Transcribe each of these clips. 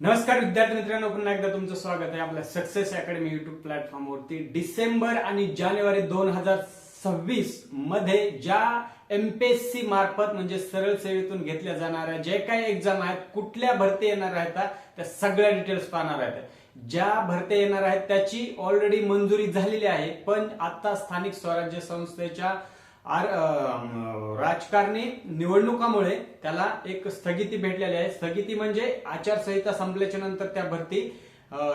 नमस्कार विद्यार्थी मित्रांनो पुन्हा एकदा तुमचं स्वागत आहे आपल्या सक्सेस अकॅडमी युट्यूब प्लॅटफॉर्मवरती डिसेंबर आणि जानेवारी दोन हजार सव्वीसमध्ये ज्या एमपीएससी मार्फत म्हणजे सरळ सेवेतून घेतल्या जाणाऱ्या जे काही एक्झाम आहेत कुठल्या भरती येणार आहेत त्या सगळ्या डिटेल्स पाहणार आहेत. ज्या भरत्या येणार आहेत त्याची ऑलरेडी मंजुरी झालेली आहे पण आता स्थानिक स्वराज्य संस्थेच्या आर राजकारणी निवडणुकामुळे त्याला एक स्थगिती भेटलेली आहे. स्थगिती म्हणजे आचारसंहिता संपल्याच्या नंतर त्या भरती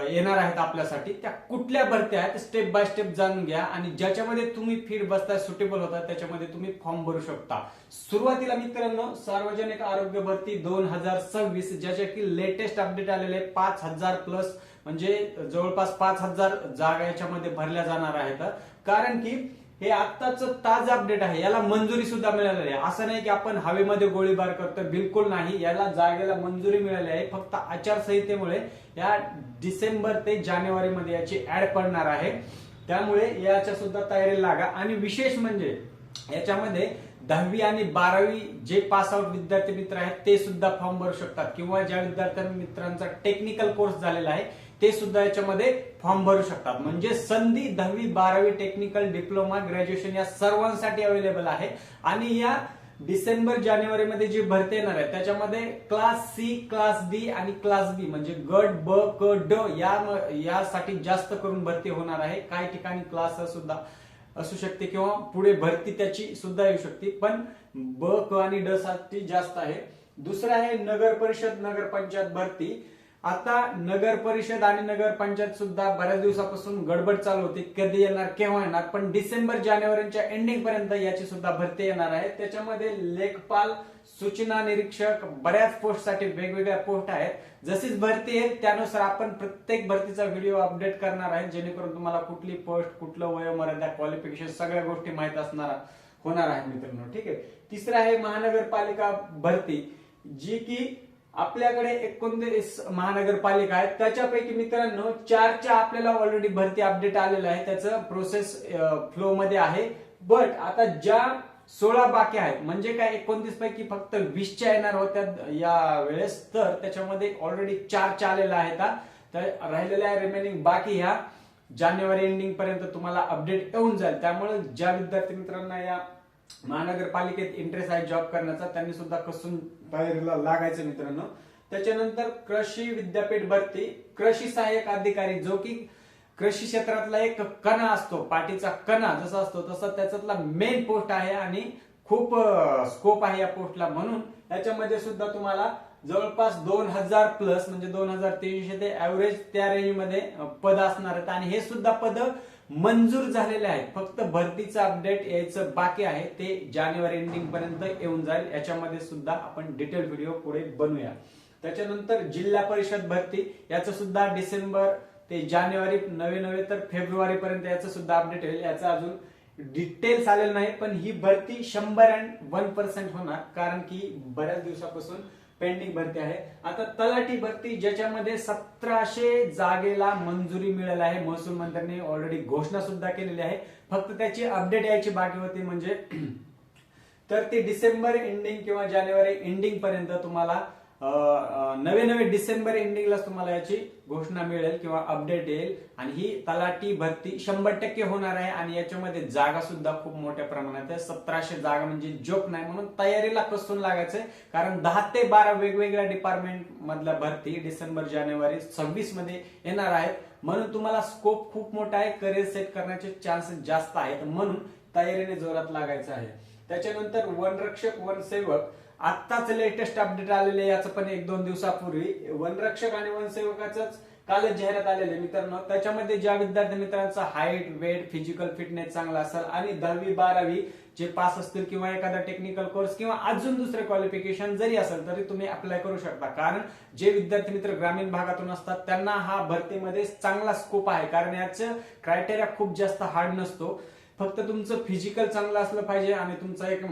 येणार आहेत आपल्यासाठी. त्या कुठल्या भरत्या आहेत स्टेप बाय स्टेप जाणून घ्या. आणि ज्याच्यामध्ये तुम्ही फिट बसताय सुटेबल होता त्याच्यामध्ये तुम्ही फॉर्म भरू शकता. सुरुवातीला मित्रांनो सार्वजनिक आरोग्य भरती दोन हजार सव्वीस ज्याच्या की लेटेस्ट अपडेट आलेले पाच हजार प्लस म्हणजे जवळपास पाच हजार जागा याच्यामध्ये भरल्या जाणार आहेत. कारण की हे आत्ताच ताज अपडेट आहे. याला मंजुरी सुद्धा मिळालेली आहे असं नाही की आपण हवेमध्ये गोळीबार करतो. बिलकुल नाही. याला जागेला मंजुरी मिळाली आहे. फक्त आचारसंहितेमुळे या डिसेंबर ते जानेवारीमध्ये याची ऍड पडणार आहे. त्यामुळे याच्या सुद्धा तयारी लागा. आणि विशेष म्हणजे याच्यामध्ये दहावी आणि बारावी जे पास आउट विद्यार्थी मित्र आहेत ते सुद्धा फॉर्म भरू शकतात. किंवा ज्या विद्यार्थी मित्रांचा टेक्निकल कोर्स झालेला आहे ते सुद्धा याच्यामध्ये फॉर्म भरू शकतात. म्हणजे संधी दहावी बारावी टेक्निकल डिप्लोमा ग्रॅज्युएशन या सर्वांसाठी अवेलेबल आहे. आणि या डिसेंबर जानेवारी मध्ये जी भरती येणार आहे त्याच्यामध्ये क्लास सी क्लास डी आणि क्लास बी म्हणजे गट ब क ड या यासाठी जास्त करून भरती होणार आहे. काही ठिकाणी क्लास सुद्धा असू शकते किंवा पुढे भरती त्याची सुद्धा येऊ शकते. पण ब क आणि ड साठी जास्त आहे. दुसरं आहे नगर परिषद नगर पंचायत भरती. आता नगर परिषद आणि नगर पंचायत सुद्धा बऱ्याच दिवसापासून गडबड चालू होती. कधी येणार केव्हा येणार पण डिसेंबर जानेवारीच्या एंडिंग पर्यंत याची सुद्धा भरती येणार आहे. त्याच्यामध्ये लेखपाल सूचना निरीक्षक बऱ्याच पोस्टसाठी वेगवेगळ्या पोस्ट आहेत. जशीच भरती आहे त्यानुसार आपण प्रत्येक भरतीचा व्हिडिओ अपडेट करणार आहे. जेणेकरून तुम्हाला कुठली पोस्ट कुठलं वयोमर्यादा क्वालिफिकेशन सगळ्या गोष्टी माहीत असणार होणार आहे मित्रांनो. ठीक आहे? तिसरं आहे महानगरपालिका भरती जी की आपल्याकडे एकोणतीस महानगरपालिका आहेत. त्याच्यापैकी मित्रांनो चारच्या आपल्याला ऑलरेडी भरती अपडेट आलेलं आहे. त्याचं प्रोसेस फ्लो मध्ये आहे. बट आता ज्या सोळा बाकी आहेत म्हणजे काय एकोणतीस पैकी फक्त वीसच्या येणार होत्या या वेळेस तर त्याच्यामध्ये ऑलरेडी चारच्या आलेल्या आहेत तर राहिलेल्या रिमेनिंग बाकी ह्या जानेवारी एंडिंग पर्यंत तुम्हाला अपडेट येऊन जाईल. त्यामुळे ज्या विद्यार्थी मित्रांना या महानगरपालिकेत इंटरेस्ट आहे जॉब करण्याचा त्यांनी सुद्धा कसून तयारीला लागायचं मित्रांनो. त्याच्यानंतर कृषी विद्यापीठ भरती कृषी सहाय्यक अधिकारी जो की कृषी क्षेत्रातला एक कणा असतो पाठीचा कणा जसा असतो तसा त्याच्यातला मेन पोस्ट आहे आणि खूप स्कोप आहे या पोस्टला म्हणून. याच्यामध्ये सुद्धा तुम्हाला जवळपास दोन हजार प्लस म्हणजे दोन हजार तीनशे ते ऍव्हरेज त्या रेंजमध्ये पद असणार आहेत. आणि हे सुद्धा पद मंजूर झालेले आहेत. फक्त भरतीचं अपडेट यायचं बाकी आहे. ते जानेवारी एंडिंग पर्यंत येऊन जाईल. याच्यामध्ये सुद्धा आपण डिटेल व्हिडिओ पुढे बनवूया. त्याच्यानंतर जिल्हा परिषद भरती याचं सुद्धा डिसेंबर ते जानेवारी नवे नवे तर फेब्रुवारी पर्यंत याचं सुद्धा अपडेट होईल याचं अजून डिटेल्स आलेलं नाही पण ही भरती शंभर अँड वन पर्सेंट होणार. कारण की बऱ्याच दिवसापासून पेंडिंग भरती आहे. आता तलाठी भरती ज्याच्यामध्ये सतराशे जागेला मंजुरी मिळाली आहे. महसूल मंत्र्यांनी ऑलरेडी घोषणा सुद्धा केलेली आहे. फक्त त्याची अपडेट यायची बाकी होती म्हणजे तर ती डिसेंबर एंडिंग किंवा जानेवारी एंडिंग पर्यंत तुम्हाला नवे नवे डिसेंबर एंडिंगलाच तुम्हाला याची घोषणा मिळेल किंवा अपडेट येईल. आणि ही तलाठी भरती शंभर टक्के होणार आहे आणि याच्यामध्ये जागा सुद्धा खूप मोठ्या प्रमाणात आहे. सतराशे जागा म्हणजे जोक नाही म्हणून तयारीला कसून लागायचंय. कारण दहा ते बारा वेगवेगळ्या डिपार्टमेंट मधल्या भरती डिसेंबर जानेवारी सव्वीसमध्ये येणार आहेत. म्हणून तुम्हाला स्कोप खूप मोठा आहे. करिअर सेट करण्याचे चान्सेस जास्त आहेत म्हणून तयारीने जोरात लागायचं आहे. त्याच्यानंतर वनरक्षक वनसेवक आत्ताच लेटेस्ट अपडेट आलेले याचं पण एक दोन दिवसापूर्वी. वनरक्षक आणि वनसेवकाचंच कालच जाहिरात आलेले मित्रांनो. त्याच्यामध्ये ज्या विद्यार्थी मित्रांचा हाईट वेट फिजिकल फिटनेस चांगला असेल आणि दहावी बारावी जे पास असतील किंवा एखादा टेक्निकल कोर्स किंवा अजून दुसरे क्वालिफिकेशन जरी असेल तरी तुम्ही अप्लाय करू शकता. कारण जे विद्यार्थी मित्र ग्रामीण भागातून असतात त्यांना हा भरतीमध्ये चांगला स्कोप आहे. कारण याचं क्रायटेरिया खूप जास्त हार्ड नसतो. फक्त तुमचं फिजिकल चांगलं असलं पाहिजे आणि तुमचा एक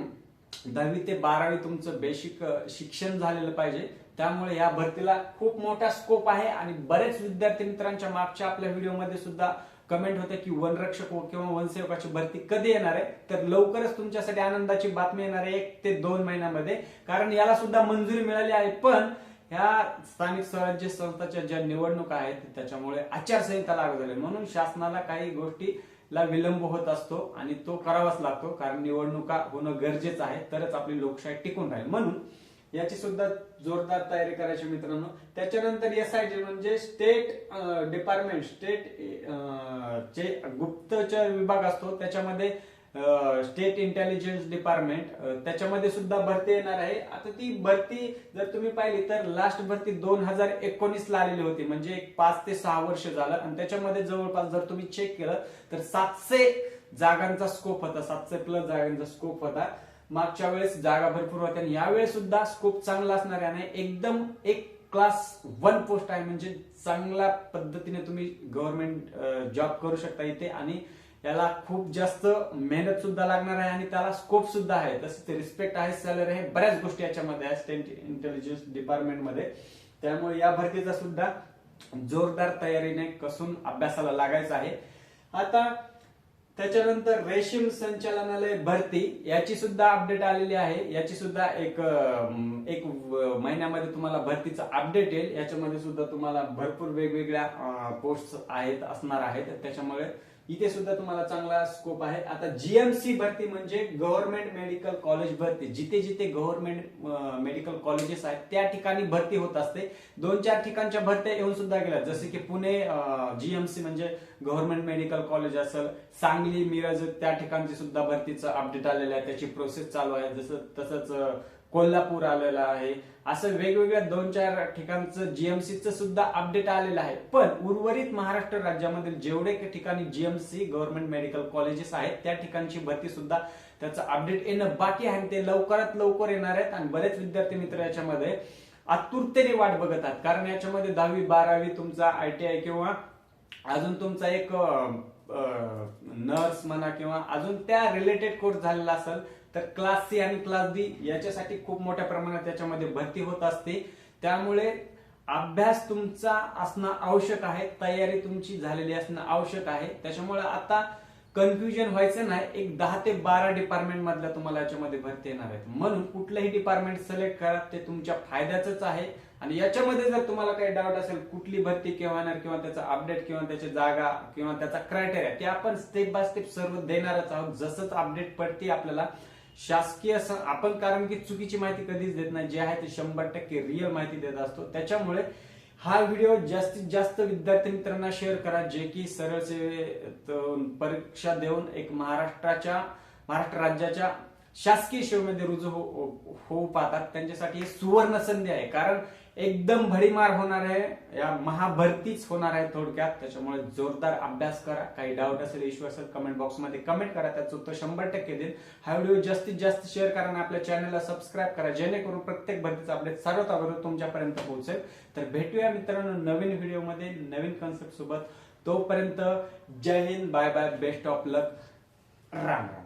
दहावी ते बारावी तुमचं बेसिक शिक्षण झालेलं पाहिजे. त्यामुळे या भरतीला खूप मोठा स्कोप आहे आणि बरेच विद्यार्थी मित्रांच्या मागच्या आपल्या व्हिडिओमध्ये सुद्धा कमेंट होते की वनरक्षक किंवा वनसेवकाची भरती कधी येणार आहे? तर लवकरच तुमच्यासाठी आनंदाची बातमी येणार आहे एक ते दोन महिन्यामध्ये. कारण याला सुद्धा मंजुरी मिळाली आहे. पण ह्या स्थानिक स्वराज्य संस्थाच्या ज्या निवडणुका आहेत त्याच्यामुळे आचारसंहिता लागू झाली. म्हणून शासनाला काही गोष्टी ला विलंब होत असतो आणि तो करावाच लागतो कारण निवडणुका होणं गरजेचं आहे तरच आपली लोकशाही टिकून राहील. म्हणून याची सुद्धा जोरदार तयारी करायची मित्रांनो. त्याच्यानंतर एस आय टी म्हणजे स्टेट डिपार्टमेंट स्टेट जे गुप्तचर विभाग असतो त्याच्यामध्ये स्टेट इंटेलिजन्स डिपार्टमेंट त्याच्यामध्ये सुद्धा भरती येणार आहे. आता ती भरती जर तुम्ही पाहिली तर लास्ट भरती दोन हजार एकोणीस ला आलेली होती. म्हणजे एक पाच ते सहा वर्ष झालं. आणि त्याच्यामध्ये जवळपास जर तुम्ही चेक केलं तर सातशे जागांचा स्कोप होता. सातशे प्लस जागांचा स्कोप होता. मागच्या वेळेस जागा भरपूर होत्या. आणि यावेळेस सुद्धा स्कोप चांगला असणार आहे आणि एकदम एक क्लास वन पोस्ट आहे. म्हणजे चांगल्या पद्धतीने तुम्ही गव्हर्नमेंट जॉब करू शकता इथे. आणि याला खूप जास्त मेहनत सुद्धा लागणार आहे आणि त्याला स्कोप सुद्धा आहे. तसंच रिस्पेक्ट आहे सॅलरी आहे बऱ्याच गोष्टी याच्यामध्ये आहे स्टेट इंटेलिजन्स डिपार्टमेंटमध्ये त्यामुळे या भरतीचा सुद्धा जोरदार तयारीने कसून अभ्यासाला लागायचा आहे. आता त्याच्यानंतर रेशीम संचालनालय भरती याची सुद्धा अपडेट आलेली आहे. याची सुद्धा एक एक महिन्यामध्ये तुम्हाला भरतीचा अपडेट येईल. याच्यामध्ये सुद्धा तुम्हाला भरपूर वेगवेगळ्या पोस्ट आहेत असणार आहेत. त्याच्यामुळे इथे सुद्धा तुम्हाला चांगला स्कोप आहे. आता जीएमसी भरती म्हणजे गव्हर्नमेंट मेडिकल कॉलेज भरती. जिथे जिथे गव्हर्नमेंट मेडिकल कॉलेजेस आहेत त्या ठिकाणी भरती होत असते. दोन चार ठिकाणच्या भरत्या येऊन सुद्धा गेल्या. जसे की पुणे जीएमसी म्हणजे गव्हर्नमेंट मेडिकल कॉलेज असेल. सांगली मिरज त्या ठिकाणची सुद्धा भरतीचं अपडेट आलेलं आहे. त्याची प्रोसेस चालू आहे. जसं तसंच कोल्हापूर आलेलं आहे. असं वेगवेगळ्या दोन चार ठिकाणचं जीएमसीचं सुद्धा अपडेट आलेलं आहे. पण उर्वरित महाराष्ट्र राज्यामधील जेवढे ठिकाणी जीएमसी गव्हर्नमेंट मेडिकल कॉलेजेस आहेत त्या ठिकाणची भरती सुद्धा त्याचं अपडेट येणं बाकी आहे आणि ते लवकरात लवकर येणार आहेत. आणि बरेच विद्यार्थी मित्र याच्यामध्ये आतुरतेने वाट बघत आहेत. कारण याच्यामध्ये दहावी बारावी तुमचा आयटीआय किंवा अजून तुमचा एक नर्स म्हणा किंवा अजून त्या रिलेटेड कोर्स झालेला असेल तर क्लास सी आणि क्लास बी याच्यासाठी खूप मोठ्या प्रमाणात त्याच्यामध्ये भरती होत असते. त्यामुळे अभ्यास तुमचा असणं आवश्यक आहे तयारी तुमची झालेली असणं आवश्यक आहे. त्याच्यामुळे आता कन्फ्युजन व्हायचं नाही. एक दहा ते बारा डिपार्टमेंट मधल्या तुम्हाला याच्यामध्ये भरती येणार आहेत. म्हणून कुठलंही डिपार्टमेंट सिलेक्ट करा ते तुमच्या फायद्याचंच आहे. आणि याच्यामध्ये जर तुम्हाला काही डाऊट असेल कुठली भरती केव्हा येणार किंवा त्याचा अपडेट किंवा त्याची जागा किंवा त्याचा क्रायटेरिया ते आपण स्टेप बाय स्टेप सर्व देणारच आहोत. जसंच अपडेट पडते आपल्याला शासकीय आपण कारण की चुकीची माहिती कधीच देत नाही. जे आहे ते शंभर टक्के रिअल माहिती देत असतो. त्याच्यामुळे हा व्हिडिओ जास्तीत जास्त विद्यार्थी मित्रांना शेअर करा जे की सरळ सेवेत परीक्षा देऊन एक महाराष्ट्राच्या महाराष्ट्र राज्याच्या शासकीय सेवेमध्ये रुजू हो-, हो- होऊ पाहतात. त्यांच्यासाठी सुवर्ण संधी आहे. कारण एकदम भडीमार होणार आहे. या महाभरतीच होणार आहे थोडक्यात. त्याच्यामुळे जोरदार अभ्यास करा. काही डाऊट असेल इश्यू असेल कमेंट बॉक्समध्ये कमेंट करा. त्याचं उत्तर शंभर टक्के देईल हा व्हिडिओ जास्तीत जास्त शेअर करा आणि आपल्या चॅनलला सबस्क्राईब करा. जेणेकरून प्रत्येक भरतीचा अपडेट सर्वात अगोदर तुमच्यापर्यंत पोहोचेल. तर भेटूया मित्रांनो नवीन व्हिडिओमध्ये नवीन कॉन्सेप्ट सोबत. तोपर्यंत जय Hind. Bye bye best of luck Ram Ram.